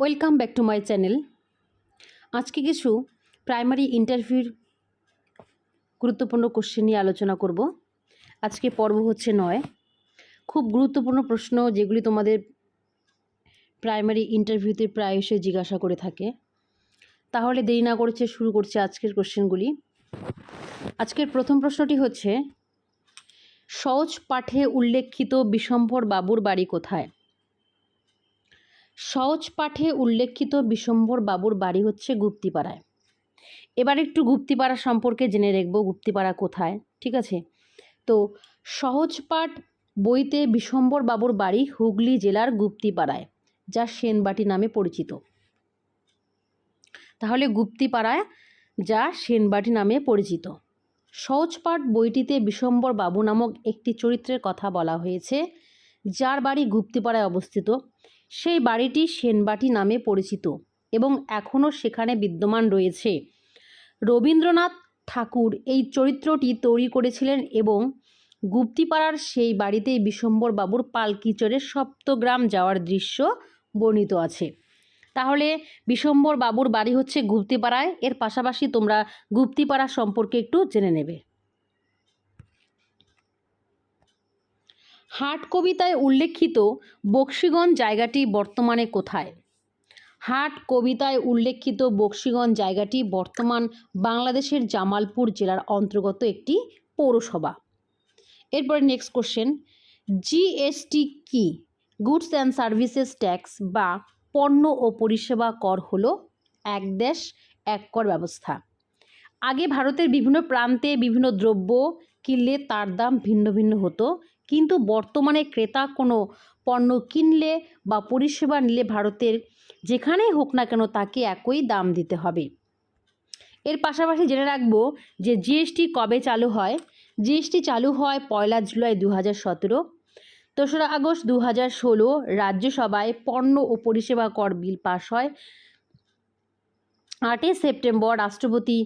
Welcome back to my channel. আজকে কিছু primary ইন্টারভিউর গুরুত্বপূর্ণ কোশ্চেন নিয়ে আলোচনা করব। আজকে পর্ব হচ্ছে নয়। খুব গুরুত্বপূর্ণ প্রশ্ন যেগুলি তোমাদের প্রাইমারি ইন্টারভিউতে প্রায়শই জিজ্ঞাসা করে থাকে। তাহলে দেরি না করেছে শুরু করছে আজকের কোশ্চেনগুলি। আজকের প্রথম প্রশ্নটি হচ্ছে, সহজ পাঠে উল্লেখিত বিশম্ভর বাবুর বাড়ি কোথায়? সহজ পাঠে উল্লেখিত বিশম্বর বাবুর বাড়ি হচ্ছে গুপ্তিপাড়ায়। এবার একটু গুপ্তিপাড়া সম্পর্কে জেনে রাখব গুপ্তিপাড়া কোথায়, ঠিক আছে? তো সহজ পাঠ বইতে বিশম্বর বাবুর বাড়ি হুগলি জেলার গুপ্তিপাড়ায়, যা সেনবাটি নামে পরিচিত। তাহলে গুপ্তিপাড়ায় যা সেনবাটি নামে পরিচিত। সহজপাঠ বইটিতে বিশম্বর বাবু নামক একটি চরিত্রের কথা বলা হয়েছে, যার বাড়ি গুপ্তিপাড়ায় অবস্থিত। সেই বাড়িটি সেনবাটি নামে পরিচিত এবং এখনও সেখানে বিদ্যমান রয়েছে। রবীন্দ্রনাথ ঠাকুর এই চরিত্রটি তৈরি করেছিলেন এবং গুপ্তিপাড়ার সেই বাড়িতেই বিশম্বর বাবুর চড়ে সপ্তগ্রাম যাওয়ার দৃশ্য বর্ণিত আছে। তাহলে বিশম্বর বাবুর বাড়ি হচ্ছে গুপ্তিপাড়ায়। এর পাশাপাশি তোমরা গুপ্তিপাড়া সম্পর্কে একটু জেনে নেবে। হাট কবিতায় উল্লেখিত বক্সিগঞ্জ জায়গাটি বর্তমানে কোথায়? হাট কবিতায় উল্লেখিত বক্সিগঞ্জ জায়গাটি বর্তমান বাংলাদেশের জামালপুর জেলার অন্তর্গত একটি পৌরসভা। এরপরে নেক্সট কোশ্চেন জিএসটি কি? গুডস অ্যান্ড সার্ভিসেস ট্যাক্স বা পণ্য ও পরিষেবা কর হল এক দেশ, এক কর ব্যবস্থা। আগে ভারতের বিভিন্ন প্রান্তে বিভিন্ন দ্রব্য কিনলে তার দাম ভিন্ন ভিন্ন হতো। কিন্তু বর্তমানে ক্রেতা কোনো পণ্য কিনলে বা পরিষেবা নিলে ভারতের যেখানেই হোক না কেন তাকে একই দাম দিতে হবে। এর পাশাপাশি জেনে রাখব যে জিএসটি কবে চালু হয়? জিএসটি চালু হয় পয়লা জুলাই দু হাজার সতেরো। দোসরা আগস্ট দু হাজার ষোলো, রাজ্যসভায় পণ্য ও পরিষেবা কর বিল পাশ হয়। আটই সেপ্টেম্বর রাষ্ট্রপতি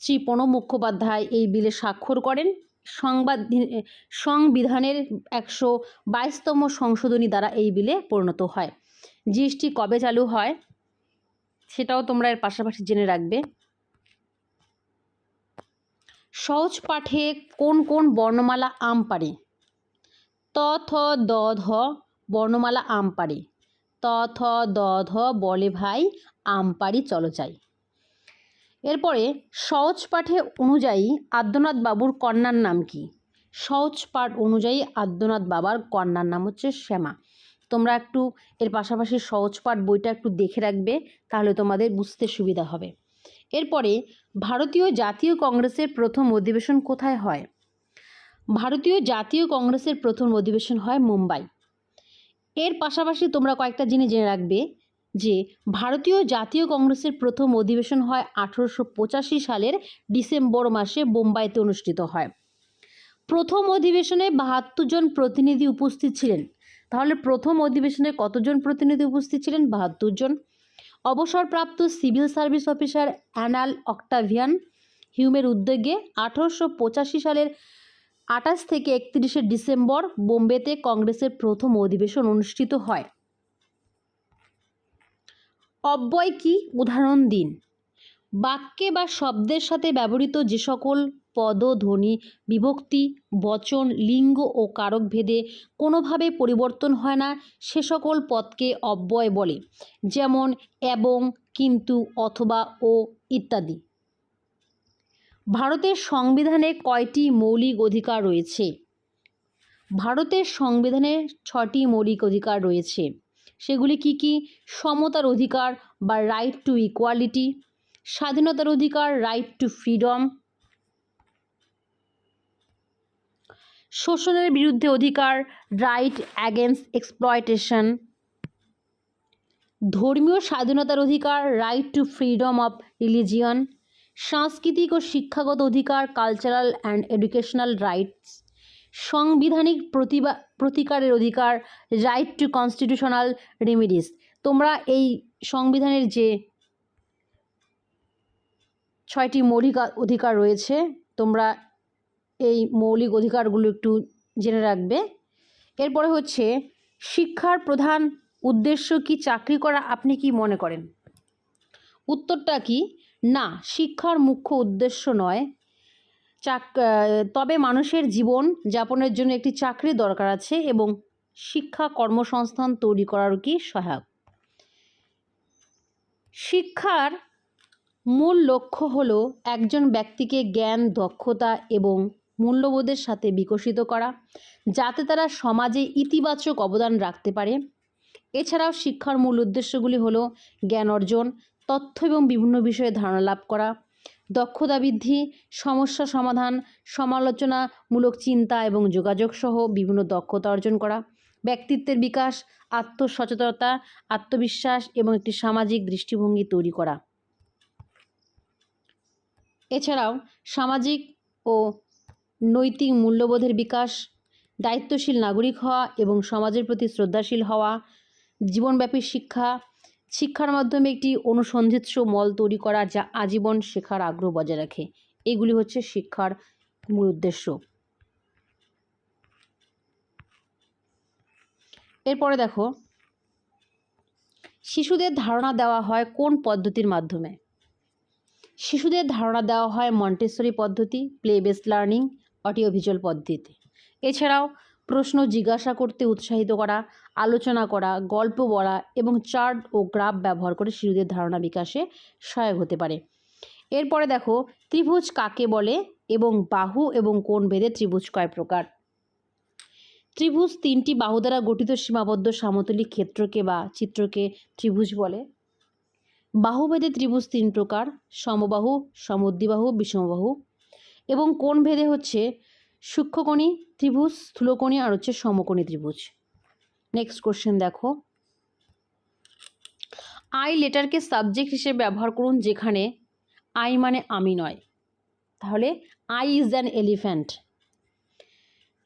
শ্রী প্রণব মুখোপাধ্যায় এই বিলে স্বাক্ষর করেন। সংবাদ সংবিধানের একশো বাইশতম সংশোধনী দ্বারা এই বিলে পরিণত হয়। জিএসটি কবে চালু হয়, সেটাও তোমরা এর পাশাপাশি জেনে রাখবে। সহজ পাঠে কোন কোন বর্ণমালা আম পারে ত, থ, দ, ধ বর্ণমালা আম পারে ত, থ, দ, ধ বলে ভাই, আম পারি চলো যাই। এরপরে সহজ পাঠে অনুযায়ী আদ্যনাথ বাবুর কন্যার নাম কি? সহজ পাঠ অনুযায়ী আদ্যনাথ বাবার কন্যার নাম হচ্ছে শ্যামা। তোমরা একটু এর পাশাপাশি সহজ পাঠ বইটা একটু দেখে রাখবে, তাহলে তোমাদের বুঝতে সুবিধা হবে। এরপরে ভারতীয় জাতীয় কংগ্রেসের প্রথম অধিবেশন কোথায় হয়? ভারতীয় জাতীয় কংগ্রেসের প্রথম অধিবেশন হয় মুম্বাই। এর পাশাপাশি তোমরা কয়েকটা জিনিস জেনে রাখবে যে ভারতীয় জাতীয় কংগ্রেসের প্রথম অধিবেশন হয় আঠেরোশো পঁচাশি সালের ডিসেম্বর মাসে বোম্বাইতে অনুষ্ঠিত হয়। প্রথম অধিবেশনে বাহাত্তর জন প্রতিনিধি উপস্থিত ছিলেন। তাহলে প্রথম অধিবেশনে কতজন প্রতিনিধি উপস্থিত ছিলেন? বাহাত্তর জন। অবসরপ্রাপ্ত সিভিল সার্ভিস অফিসার অ্যানাল অক্টাভিয়ান, হিউমের উদ্যোগে আঠারোশো পঁচাশি সালের আঠাশ থেকে একত্রিশে ডিসেম্বর বোম্বেতে কংগ্রেসের প্রথম অধিবেশন অনুষ্ঠিত হয়। অব্যয় কি উদাহরণ দিন। বাক্যে বা শব্দের সাথে ব্যবহৃত যে সকল পদ, ধ্বনি, বিভক্তি, বচন, লিঙ্গ ও কারক ভেদে কোনোভাবে পরিবর্তন হয় না, সে সকল পদকে অব্যয় বলে, যেমন এবং, কিন্তু, অথবা, ও ইত্যাদি। ভারতের সংবিধানে কয়টি মৌলিক অধিকার রয়েছে? ভারতের সংবিধানে ছটি মৌলিক অধিকার রয়েছে। সেগুলি কি কি? সমতার অধিকার বা রাইট টু ইকুয়ালিটি স্বাধীনতার অধিকার রাইট টু ফ্রিডম শোষণের বিরুদ্ধে অধিকার রাইট অ্যাগেনস্ট এক্সপ্লয়টেশন ধর্মীয় স্বাধীনতার অধিকার right to freedom of religion সাংস্কৃতিক ও শিক্ষাগত অধিকার কালচারাল অ্যান্ড এডুকেশনাল রাইটস সাংবিধানিক প্রতিবা, প্রতিকারের অধিকার রাইট টু কনস্টিটিউশনাল রেমিডিস তোমরা এই সংবিধানের যে ছয়টি মৌলিক অধিকার রয়েছে, তোমরা এই মৌলিক অধিকারগুলো একটু জেনে রাখবে। এরপরে হচ্ছে, শিক্ষার প্রধান উদ্দেশ্য কি, চাকরি করা আপনি কি মনে করেন? উত্তরটা কি, না, শিক্ষার মুখ্য উদ্দেশ্য নয় চাক তবে মানুষের জীবন যাপনের জন্য একটি চাকরি দরকার আছে এবং শিক্ষা কর্মসংস্থান তৈরি করারও কি সহায়ক? শিক্ষার মূল লক্ষ্য হল একজন ব্যক্তিকে জ্ঞান, দক্ষতা এবং মূল্যবোধের সাথে বিকশিত করা, যাতে তারা সমাজে ইতিবাচক অবদান রাখতে পারে। এছাড়াও শিক্ষার মূল উদ্দেশ্যগুলি হলো জ্ঞান অর্জন, তথ্য এবং বিভিন্ন বিষয়ে ধারণা লাভ করা দক্ষতা বৃদ্ধি, সমস্যা সমাধান, সমালোচনামূলক চিন্তা এবং যোগাযোগ সহ বিভিন্ন দক্ষতা অর্জন করা, ব্যক্তিত্বের বিকাশ, আত্মসচেতনতা, আত্মবিশ্বাস এবং একটি সামাজিক দৃষ্টিভঙ্গি তৈরি করা। এছাড়াও সামাজিক ও নৈতিক মূল্যবোধের বিকাশ, দায়িত্বশীল নাগরিক হওয়া এবং সমাজের প্রতি শ্রদ্ধাশীল হওয়া, জীবনব্যাপী শিক্ষা শিক্ষার মাধ্যমে একটি অনুসন্ধিৎস মল তৈরি করা যা আজীবন শেখার আগ্রহ বজায় রাখে। এগুলি হচ্ছে শিক্ষার মূল উদ্দেশ্য। এরপরে দেখো, শিশুদের ধারণা দেওয়া হয় কোন পদ্ধতির মাধ্যমে? শিশুদের ধারণা দেওয়া হয় মন্টেসরি পদ্ধতি play based learning audio visual পদ্ধতিতে। এছাড়াও প্রশ্ন জিজ্ঞাসা করতে উৎসাহিত করা, আলোচনা করা, গল্প বলা এবং চার্ট ও গ্রাফ ব্যবহার করে শিশুদের ধারণা বিকাশে সহায়ক হতে পারে। এরপরে দেখো, ত্রিভুজ কাকে বলে এবং বাহু এবং কোণ ভেদে ত্রিভুজ কয় প্রকার? ত্রিভুজ তিনটি বাহু দ্বারা গঠিত সীমাবদ্ধ সমতলী ক্ষেত্রকে বা চিত্রকে ত্রিভুজ বলে। বাহুভেদে ত্রিভুজ তিন প্রকার, সমবাহু, সমদ্বিবাহু, বিষমবাহু এবং কোণ ভেদে হচ্ছে সূক্ষ্মকণি ত্রিভুজ, স্থূলকণি আর হচ্ছে সমকোণী ত্রিভুজ। নেক্সট কোশ্চেন দেখো। আই লেটারকে সাবজেক্ট হিসেবে ব্যবহার করুন যেখানে আই মানে আমি নয়। তাহলে আই ইজ অ্যান এলিফ্যান্ট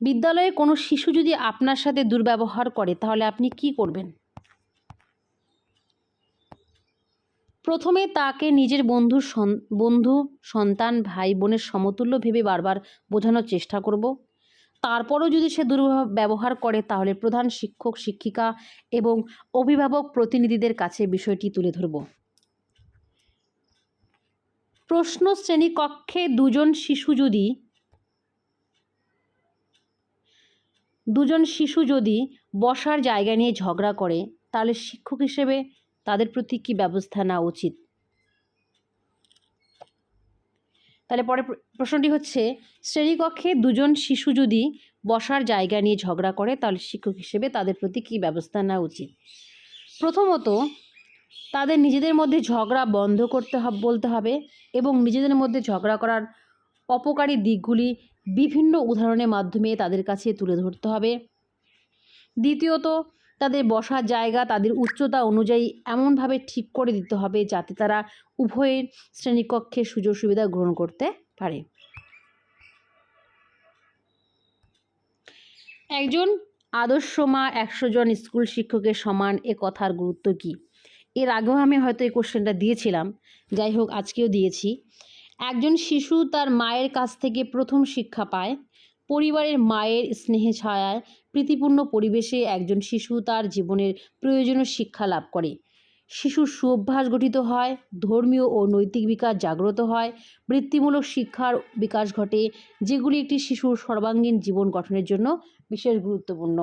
বিদ্যালয়ে কোনো শিশু যদি আপনার সাথে দুর্ব্যবহার করে, তাহলে আপনি কি করবেন? প্রথমে তাকে নিজের বন্ধুর বন্ধু, সন্তান, ভাই বোনের সমতুল্য ভেবে বারবার বোঝানোর চেষ্টা করব। তারপরও যদি সে দুর্ব্যবহার করে, তাহলে প্রধান শিক্ষক, শিক্ষিকা এবং অভিভাবক প্রতিনিধিদের কাছে বিষয়টি তুলে ধরব। প্রশ্ন শ্রেণি কক্ষে দুজন শিশু যদি, দুজন শিশু যদি বসার জায়গা নিয়ে ঝগড়া করে, তাহলে শিক্ষক হিসেবে তাদের প্রতি কী ব্যবস্থা নেওয়া উচিত? তাহলে পরে, প্রশ্নটি হচ্ছে, শ্রেণীকক্ষে দুজন শিশু যদি বসার জায়গা নিয়ে ঝগড়া করে, তাহলে শিক্ষক হিসেবে তাদের প্রতি কী ব্যবস্থা নেওয়া উচিত? প্রথমত, তাদের নিজেদের মধ্যে ঝগড়া বন্ধ করতে বলতে হবে এবং নিজেদের মধ্যে ঝগড়া করার অপকারী দিকগুলি বিভিন্ন উদাহরণের মাধ্যমে তাদের কাছে তুলে ধরতে হবে। দ্বিতীয়ত তাদের বসার জায়গা, তাদের উচ্চতা অনুযায়ী এমনভাবে ঠিক করে দিতে হবে যাতে তারা উভয়ের শ্রেণীকক্ষে সুযোগ সুবিধা গ্রহণ করতে পারে। একজন আদর্শ মা একশো জন স্কুল শিক্ষকের সমান এ কথার গুরুত্ব কী? এর আগেও আমি হয়তো এই কোশ্চেনটা দিয়েছিলাম। যাই হোক, আজকেও দিয়েছি। একজন শিশু তার মায়ের কাছ থেকে প্রথম শিক্ষা পায়। পরিবারের মায়ের স্নেহে ছায়ায় প্রীতিপূর্ণ পরিবেশে একজন শিশু তার জীবনের প্রয়োজনীয় শিক্ষা লাভ করে। শিশুর সুঅভ্যাস গঠিত হয়, ধর্মীয় ও নৈতিক বিকাশ জাগ্রত হয়, বৃত্তিমূলক শিক্ষার বিকাশ ঘটে, যেগুলি একটি শিশুর সর্বাঙ্গীন জীবন গঠনের জন্য বিশেষ গুরুত্বপূর্ণ।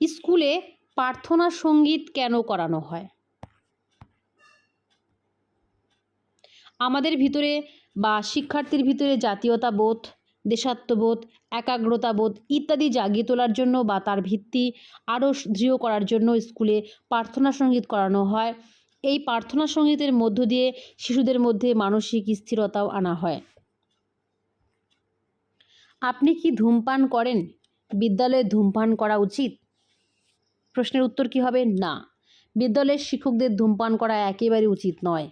স্কুলে প্রার্থনা সংগীত কেন করানো হয়? আমাদের ভিতরে বা শিক্ষার্থীর ভিতরে জাতীয়তাবোধ, দেশাত্মবোধ, একাগ্রতাবোধ ইত্যাদি জাগিয়ে তোলার জন্য বা তার ভিত্তি আরও দৃঢ় করার জন্য স্কুলে প্রার্থনা সংগীত করানো হয়। এই প্রার্থনা সঙ্গীতের মধ্য দিয়ে শিশুদের মধ্যে মানসিক স্থিরতাও আনা হয়। আপনি কি ধূমপান করেন? বিদ্যালয়ে ধূমপান করা উচিত? প্রশ্নের উত্তর কী হবে? না। বিদ্যালয়ের শিক্ষকদের ধূমপান করা একেবারে উচিত নয়।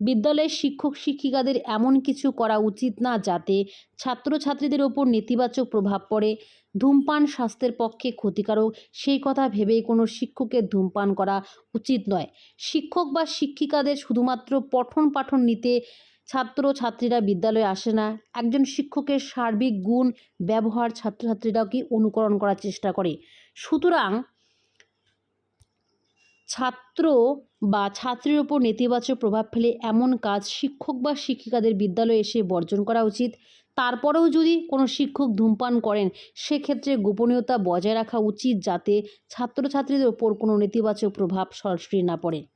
বিদ্যালয়ের শিক্ষক শিক্ষিকাদের এমন কিছু করা উচিত না যাতে ছাত্রছাত্রীদের ওপর নেতিবাচক প্রভাব পড়ে। ধূমপান স্বাস্থ্যের পক্ষে ক্ষতিকারক, সেই কথা ভেবেই কোনো শিক্ষকের ধূমপান করা উচিত নয়। শিক্ষক বা শিক্ষিকাদের শুধুমাত্র পঠন পাঠন নিতে ছাত্র ছাত্রীরা বিদ্যালয়ে আসে না। একজন শিক্ষকের সার্বিক গুণ, ব্যবহার ছাত্রছাত্রীরাও কি অনুকরণ করার চেষ্টা করে? সুতরাং ছাত্র বা ছাত্রীর ওপর নেতিবাচক প্রভাব ফেলে এমন কাজ শিক্ষক বা শিক্ষিকাদের বিদ্যালয়ে এসে বর্জন করা উচিত। তারপরেও যদি কোনো শিক্ষক ধূমপান করেন, সেক্ষেত্রে গোপনীয়তা বজায় রাখা উচিত যাতে ছাত্রছাত্রীদের ওপর কোনো নেতিবাচক প্রভাব সরাসরি না পড়ে।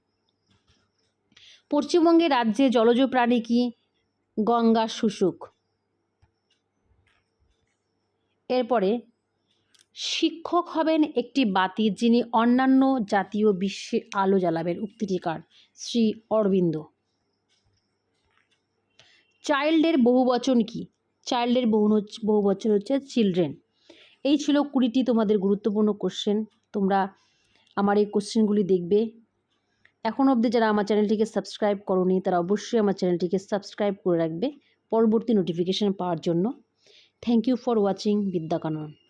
পশ্চিমবঙ্গের রাজ্যে জলজ প্রাণী কি? গঙ্গা শুশুক। এরপরে শিক্ষক হবেন একটি বাতি যিনি অন্যান্য জাতীয় বিশ্বে আলো জ্বালাবেন। উক্তিটিকার শ্রী অরবিন্দ। চাইল্ডের বহুবচন কি? চাইল্ডের বহু বহুবচন হচ্ছে চিলড্রেন। এই ছিল কুড়িটি তোমাদের গুরুত্বপূর্ণ কোশ্চেন তোমরা আমার এই কোশ্চেনগুলি দেখবে। এখন অবধি যারা আমার চ্যানেলটিকে সাবস্ক্রাইব করনি, তারা অবশ্যই আমার চ্যানেলটিকে সাবস্ক্রাইব করে রাখবে। পরবর্তী নোটিফিকেশান পাওয়ার জন্য। Thank you for watching Vidyakanan.